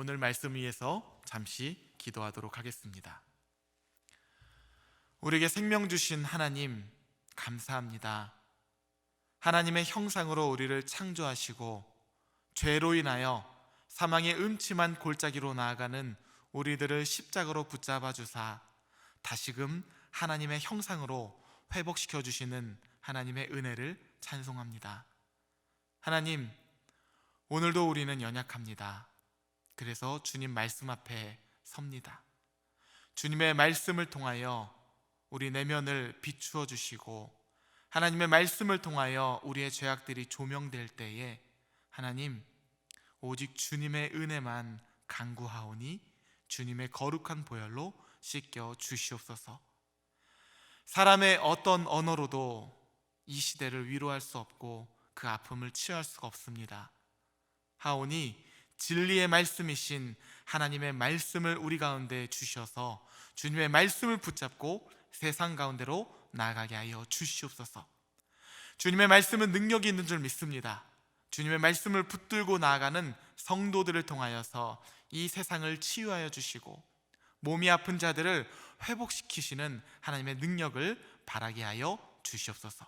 오늘 말씀 위해서 잠시 기도하도록 하겠습니다. 우리에게 생명 주신 하나님 감사합니다. 하나님의 형상으로 우리를 창조하시고 죄로 인하여 사망의 음침한 골짜기로 나아가는 우리들을 십자가로 붙잡아 주사 다시금 하나님의 형상으로 회복시켜 주시는 하나님의 은혜를 찬송합니다. 하나님, 오늘도 우리는 연약합니다. 그래서 주님 말씀 앞에 섭니다. 주님의 말씀을 통하여 우리 내면을 비추어 주시고 하나님의 말씀을 통하여 우리의 죄악들이 조명될 때에 하나님 오직 주님의 은혜만 간구하오니 주님의 거룩한 보혈로 씻겨 주시옵소서. 사람의 어떤 언어로도 이 시대를 위로할 수 없고 그 아픔을 치유할 수가 없습니다. 하오니 진리의 말씀이신 하나님의 말씀을 우리 가운데 주셔서 주님의 말씀을 붙잡고 세상 가운데로 나아가게 하여 주시옵소서. 주님의 말씀은 능력이 있는 줄 믿습니다. 주님의 말씀을 붙들고 나아가는 성도들을 통하여서 이 세상을 치유하여 주시고 몸이 아픈 자들을 회복시키시는 하나님의 능력을 바라게 하여 주시옵소서.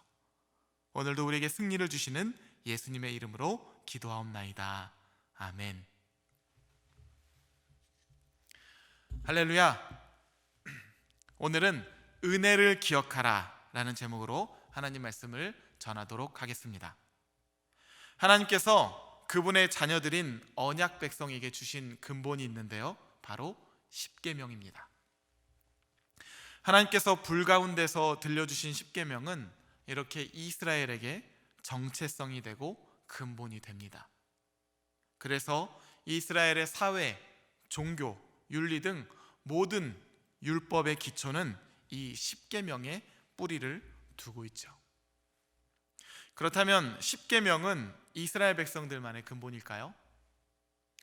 오늘도 우리에게 승리를 주시는 예수님의 이름으로 기도하옵나이다. 아멘. 할렐루야. 오늘은 은혜를 기억하라 라는 제목으로 하나님 말씀을 전하도록 하겠습니다. 하나님께서 그분의 자녀들인 언약 백성에게 주신 근본이 있는데요. 바로 십계명입니다. 하나님께서 불 가운데서 들려주신 십계명은 이렇게 이스라엘에게 정체성이 되고 근본이 됩니다. 그래서 이스라엘의 사회, 종교, 윤리 등 모든 율법의 기초는 이 십계명의 뿌리를 두고 있죠. 그렇다면 십계명은 이스라엘 백성들만의 근본일까요?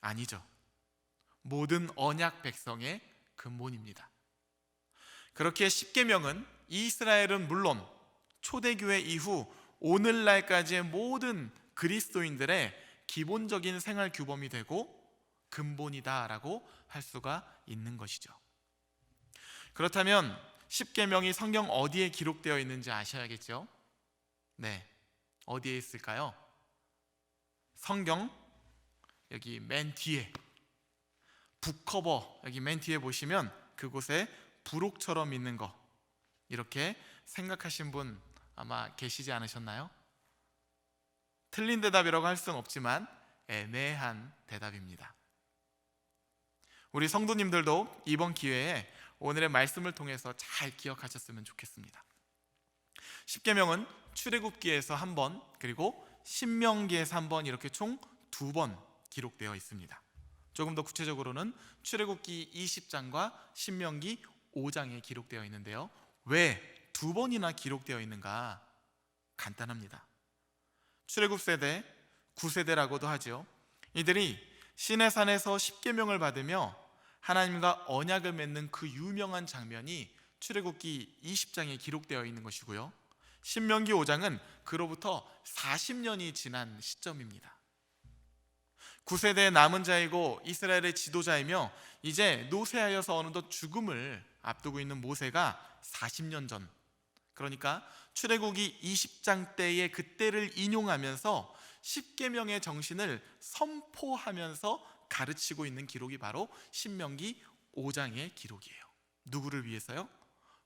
아니죠. 모든 언약 백성의 근본입니다. 그렇게 십계명은 이스라엘은 물론 초대교회 이후 오늘날까지의 모든 그리스도인들의 기본적인 생활 규범이 되고 근본이다라고 할 수가 있는 것이죠. 그렇다면 십계명이 성경 어디에 기록되어 있는지 아셔야겠죠? 네. 어디에 있을까요? 성경 여기 맨 뒤에 북커버 여기 맨 뒤에 보시면 그곳에 부록처럼 있는 거 이렇게 생각하신 분 아마 계시지 않으셨나요? 틀린 대답이라고 할 수는 없지만 애매한 대답입니다. 우리 성도님들도 이번 기회에 오늘의 말씀을 통해서 잘 기억하셨으면 좋겠습니다. 십계명은 출애굽기에서 한 번, 그리고 신명기에서 한 번 이렇게 총 두 번 기록되어 있습니다. 조금 더 구체적으로는 출애굽기 20장과 신명기 5장에 기록되어 있는데요. 왜 두 번이나 기록되어 있는가? 간단합니다. 출애굽 세대, 구세대라고도 하죠. 이들이 신의 산에서 십계명을 받으며 하나님과 언약을 맺는 그 유명한 장면이 출애굽기 20장에 기록되어 있는 것이고요. 신명기 5장은 그로부터 40년이 지난 시점입니다. 9세대의 남은 자이고 이스라엘의 지도자이며 이제 노쇠하여서 어느덧 죽음을 앞두고 있는 모세가 40년 전 그러니까 출애굽기 20장 때의 그때를 인용하면서 십계명의 정신을 선포하면서 가르치고 있는 기록이 바로 신명기 5장의 기록이에요. 누구를 위해서요?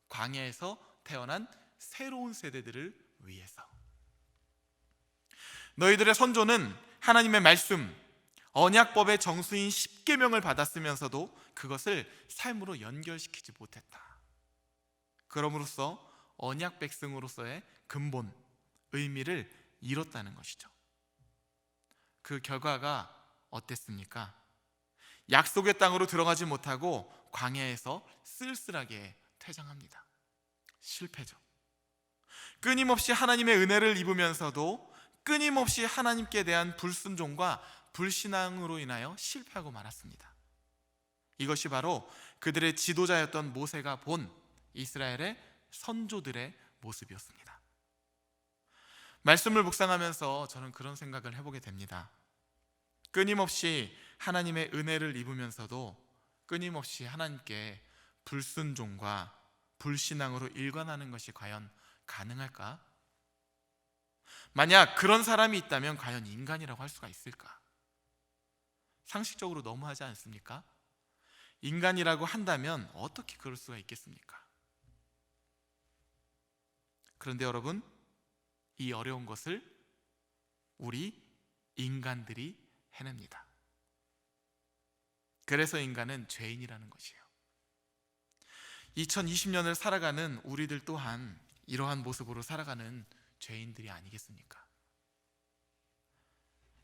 광야에서 태어난 새로운 세대들을 위해서. 너희들의 선조는 하나님의 말씀, 언약법의 정수인 십계명을 받았으면서도 그것을 삶으로 연결시키지 못했다. 그럼으로써 언약 백성으로서의 근본, 의미를 잃었다는 것이죠. 그 결과가 어땠습니까? 약속의 땅으로 들어가지 못하고 광야에서 쓸쓸하게 퇴장합니다. 실패죠. 끊임없이 하나님의 은혜를 입으면서도 끊임없이 하나님께 대한 불순종과 불신앙으로 인하여 실패하고 말았습니다. 이것이 바로 그들의 지도자였던 모세가 본 이스라엘의 선조들의 모습이었습니다. 말씀을 묵상하면서 저는 그런 생각을 해보게 됩니다. 끊임없이 하나님의 은혜를 입으면서도 끊임없이 하나님께 불순종과 불신앙으로 일관하는 것이 과연 가능할까? 만약 그런 사람이 있다면 과연 인간이라고 할 수가 있을까? 상식적으로 너무하지 않습니까? 인간이라고 한다면 어떻게 그럴 수가 있겠습니까? 그런데 여러분, 이 어려운 것을 우리 인간들이 해냅니다. 그래서 인간은 죄인이라는 것이에요. 2020년을 살아가는 우리들 또한 이러한 모습으로 살아가는 죄인들이 아니겠습니까?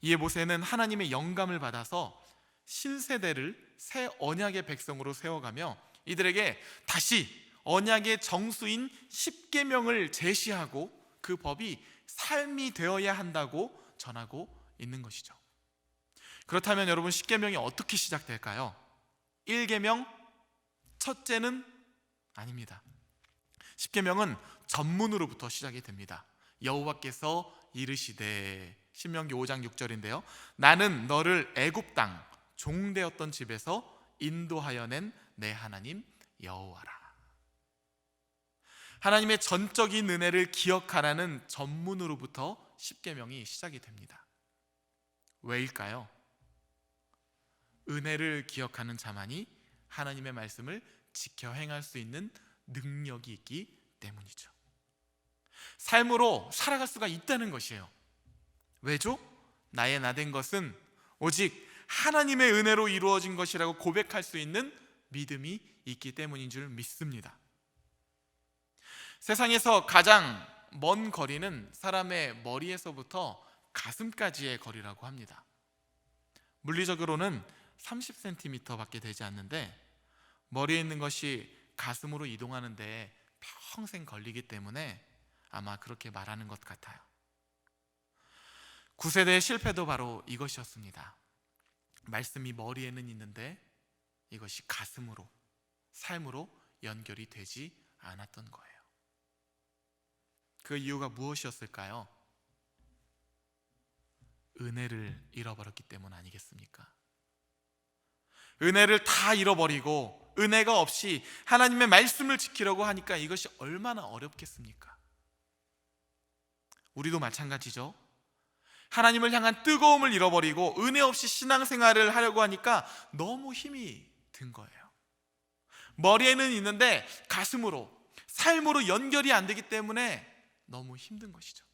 이에 모세는 하나님의 영감을 받아서 신세대를 새 언약의 백성으로 세워가며 이들에게 다시 언약의 정수인 십계명을 제시하고 그 법이 삶이 되어야 한다고 전하고 있는 것이죠. 그렇다면 여러분 십계명이 어떻게 시작될까요? 1계명 첫째는 아닙니다. 십계명은 전문으로부터 시작이 됩니다. 여호와께서 이르시되 신명기 5장 6절인데요. 나는 너를 애굽 땅 종되었던 집에서 인도하여 낸 내 하나님 여호와라. 하나님의 전적인 은혜를 기억하라는 전문으로부터 십계명이 시작이 됩니다. 왜일까요? 은혜를 기억하는 자만이 하나님의 말씀을 지켜 행할 수 있는 능력이 있기 때문이죠. 삶으로 살아갈 수가 있다는 것이에요. 왜죠? 나의 나된 것은 오직 하나님의 은혜로 이루어진 것이라고 고백할 수 있는 믿음이 있기 때문인 줄 믿습니다. 세상에서 가장 먼 거리는 사람의 머리에서부터 가슴까지의 거리라고 합니다. 물리적으로는 30cm 밖에 되지 않는데 머리에 있는 것이 가슴으로 이동하는데 평생 걸리기 때문에 아마 그렇게 말하는 것 같아요. 구세대의 실패도 바로 이것이었습니다. 말씀이 머리에는 있는데 이것이 가슴으로, 삶으로 연결이 되지 않았던 거예요. 그 이유가 무엇이었을까요? 은혜를 잃어버렸기 때문 아니겠습니까? 은혜를 다 잃어버리고 은혜가 없이 하나님의 말씀을 지키려고 하니까 이것이 얼마나 어렵겠습니까? 우리도 마찬가지죠. 하나님을 향한 뜨거움을 잃어버리고 은혜 없이 신앙생활을 하려고 하니까 너무 힘이 든 거예요. 머리에는 있는데 가슴으로, 삶으로 연결이 안 되기 때문에 너무 힘든 것이죠.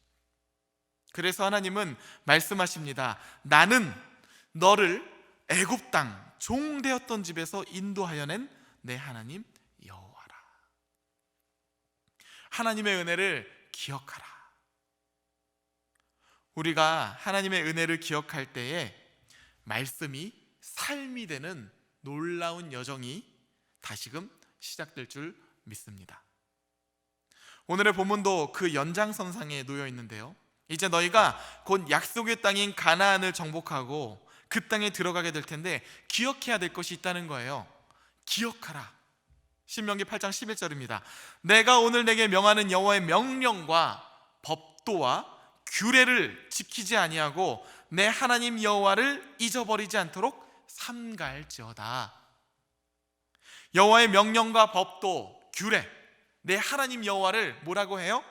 그래서 하나님은 말씀하십니다. 나는 너를 애굽 땅 종되었던 집에서 인도하여 낸 내 하나님 여호와라. 하나님의 은혜를 기억하라. 우리가 하나님의 은혜를 기억할 때에 말씀이 삶이 되는 놀라운 여정이 다시금 시작될 줄 믿습니다. 오늘의 본문도 그 연장선상에 놓여 있는데요. 이제 너희가 곧 약속의 땅인 가나안을 정복하고 그 땅에 들어가게 될 텐데 기억해야 될 것이 있다는 거예요. 기억하라. 신명기 8장 11절입니다. 내가 오늘 내게 명하는 여호와의 명령과 법도와 규례를 지키지 아니하고 내 하나님 여호와를 잊어버리지 않도록 삼갈지어다. 여호와의 명령과 법도 규례 내 하나님 여호와를 뭐라고 해요?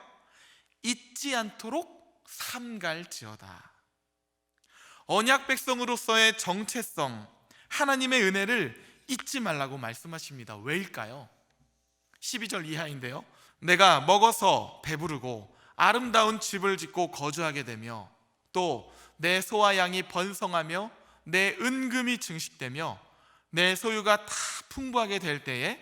잊지 않도록 삼갈지어다. 언약 백성으로서의 정체성, 하나님의 은혜를 잊지 말라고 말씀하십니다. 왜일까요? 12절 이하인데요. 내가 먹어서 배부르고 아름다운 집을 짓고 거주하게 되며 또 내 소와 양이 번성하며 내 은금이 증식되며 내 소유가 다 풍부하게 될 때에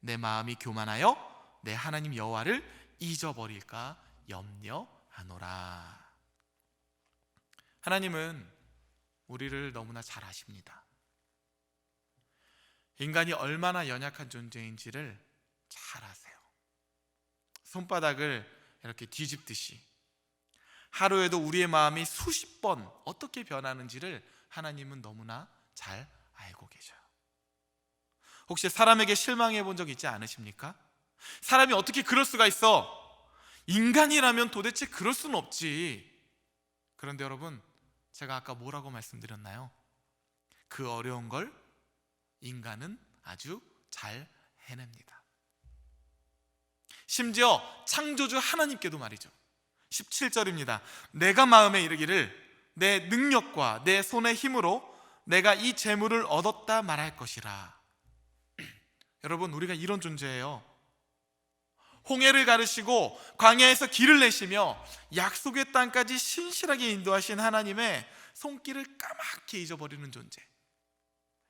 내 마음이 교만하여 내 하나님 여호와를 잊어버릴까 염려하노라. 하나님은 우리를 너무나 잘 아십니다. 인간이 얼마나 연약한 존재인지를 잘 아세요. 손바닥을 이렇게 뒤집듯이 하루에도 우리의 마음이 수십 번 어떻게 변하는지를 하나님은 너무나 잘 알고 계셔요. 혹시 사람에게 실망해 본 적 있지 않으십니까? 사람이 어떻게 그럴 수가 있어? 인간이라면 도대체 그럴 수는 없지. 그런데 여러분, 제가 아까 뭐라고 말씀드렸나요? 그 어려운 걸 인간은 아주 잘 해냅니다. 심지어 창조주 하나님께도 말이죠. 17절입니다. 내가 마음에 이르기를 내 능력과 내 손의 힘으로 내가 이 재물을 얻었다 말할 것이라. 여러분, 우리가 이런 존재예요. 홍해를 가르시고 광야에서 길을 내시며 약속의 땅까지 신실하게 인도하신 하나님의 손길을 까맣게 잊어버리는 존재.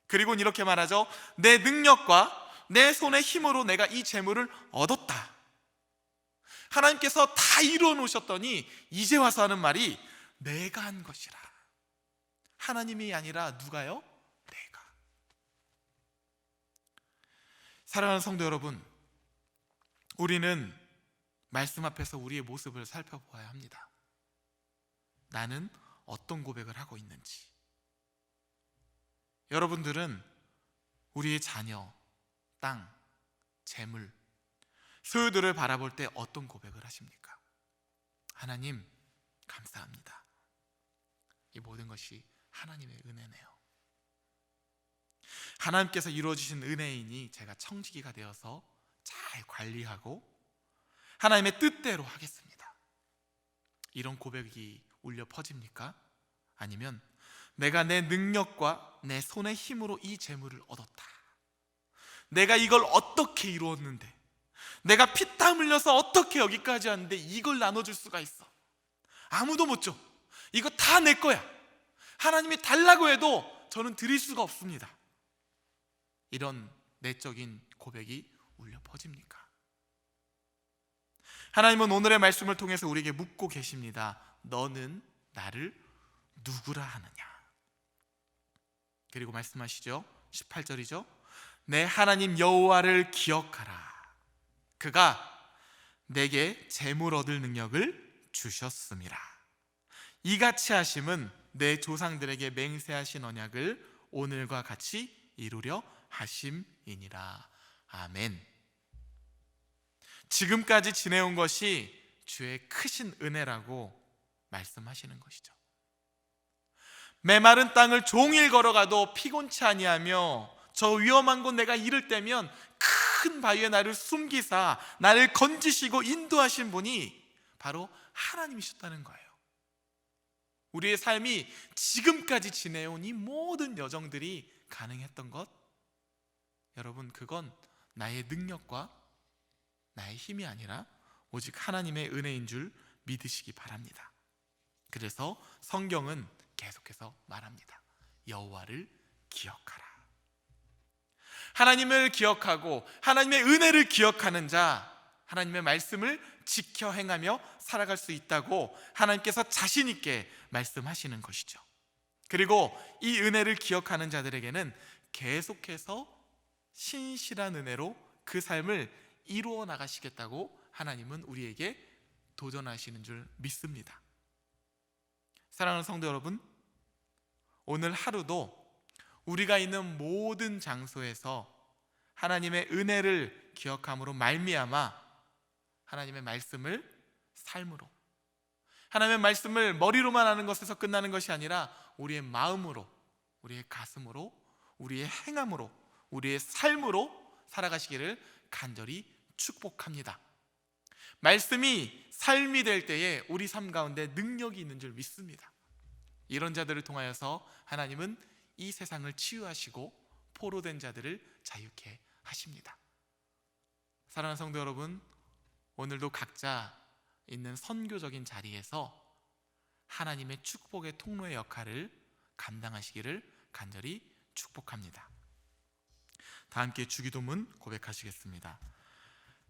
그리고 이렇게 말하죠. 내 능력과 내 손의 힘으로 내가 이 재물을 얻었다. 하나님께서 다 이루어 놓으셨더니 이제 와서 하는 말이 내가 한 것이라. 하나님이 아니라 누가요? 내가. 사랑하는 성도 여러분, 우리는 말씀 앞에서 우리의 모습을 살펴보아야 합니다. 나는 어떤 고백을 하고 있는지. 여러분들은 우리의 자녀, 땅, 재물, 소유들을 바라볼 때 어떤 고백을 하십니까? 하나님, 감사합니다. 이 모든 것이 하나님의 은혜네요. 하나님께서 이루어주신 은혜이니 제가 청지기가 되어서 잘 관리하고 하나님의 뜻대로 하겠습니다. 이런 고백이 울려 퍼집니까? 아니면 내가 내 능력과 내 손의 힘으로 이 재물을 얻었다. 내가 이걸 어떻게 이루었는데, 내가 피땀 흘려서 어떻게 여기까지 왔는데 이걸 나눠줄 수가 있어. 아무도 못 줘. 이거 다 내 거야. 하나님이 달라고 해도 저는 드릴 수가 없습니다. 이런 내적인 고백이 울려 퍼집니까? 하나님은 오늘의 말씀을 통해서 우리에게 묻고 계십니다. 너는 나를 누구라 하느냐? 그리고 말씀하시죠. 18절이죠. 내 하나님 여호와를 기억하라. 그가 내게 재물 얻을 능력을 주셨음이라. 이같이 하심은 내 조상들에게 맹세하신 언약을 오늘과 같이 이루려 하심이니라. 아멘. 지금까지 지내온 것이 주의 크신 은혜라고 말씀하시는 것이죠. 메마른 땅을 종일 걸어가도 피곤치 아니하며 저 위험한 곳 내가 이를 때면 큰 바위에 나를 숨기사 나를 건지시고 인도하신 분이 바로 하나님이셨다는 거예요. 우리의 삶이 지금까지 지내온 이 모든 여정들이 가능했던 것 여러분 그건 나의 능력과 나의 힘이 아니라 오직 하나님의 은혜인 줄 믿으시기 바랍니다. 그래서 성경은 계속해서 말합니다. 여호와를 기억하라. 하나님을 기억하고 하나님의 은혜를 기억하는 자, 하나님의 말씀을 지켜 행하며 살아갈 수 있다고 하나님께서 자신 있게 말씀하시는 것이죠. 그리고 이 은혜를 기억하는 자들에게는 계속해서 신실한 은혜로 그 삶을 이루어 나가시겠다고 하나님은 우리에게 도전하시는 줄 믿습니다. 사랑하는 성도 여러분, 오늘 하루도 우리가 있는 모든 장소에서 하나님의 은혜를 기억함으로 말미암아 하나님의 말씀을 삶으로 하나님의 말씀을 머리로만 하는 것에서 끝나는 것이 아니라 우리의 마음으로 우리의 가슴으로 우리의 행함으로 우리의 삶으로 살아가시기를 간절히 축복합니다. 말씀이 삶이 될 때에 우리 삶 가운데 능력이 있는 줄 믿습니다. 이런 자들을 통하여서 하나님은 이 세상을 치유하시고 포로된 자들을 자유케 하십니다. 사랑하는 성도 여러분, 오늘도 각자 있는 선교적인 자리에서 하나님의 축복의 통로의 역할을 감당하시기를 간절히 축복합니다. 다 함께 주기도문 고백하시겠습니다.